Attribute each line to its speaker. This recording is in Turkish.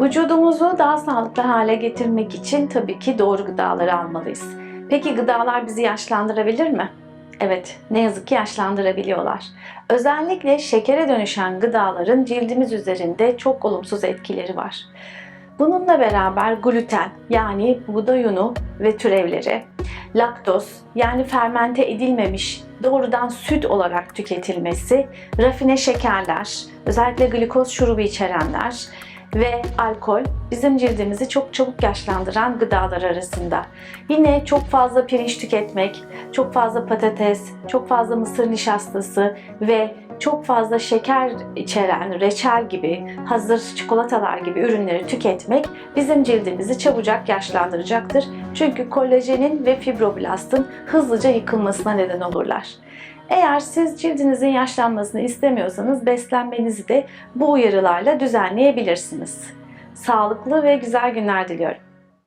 Speaker 1: Vücudumuzu daha sağlıklı hale getirmek için tabii ki doğru gıdaları almalıyız. Peki gıdalar bizi yaşlandırabilir mi? Evet, ne yazık ki yaşlandırabiliyorlar. Özellikle şekere dönüşen gıdaların cildimiz üzerinde çok olumsuz etkileri var. Bununla beraber gluten yani buğday unu ve türevleri, laktoz yani fermente edilmemiş doğrudan süt olarak tüketilmesi, rafine şekerler, özellikle glikoz şurubu içerenler ve alkol bizim cildimizi çok çabuk yaşlandıran gıdalar arasında. Yine çok fazla pirinç tüketmek, çok fazla patates, çok fazla mısır nişastası ve çok fazla şeker içeren reçel gibi, hazır çikolatalar gibi ürünleri tüketmek bizim cildimizi çabucak yaşlandıracaktır. Çünkü kolajenin ve fibroblastın hızlıca yıkılmasına neden olurlar. Eğer siz cildinizin yaşlanmasını istemiyorsanız beslenmenizi de bu uyarılarla düzenleyebilirsiniz. Sağlıklı ve güzel günler diliyorum.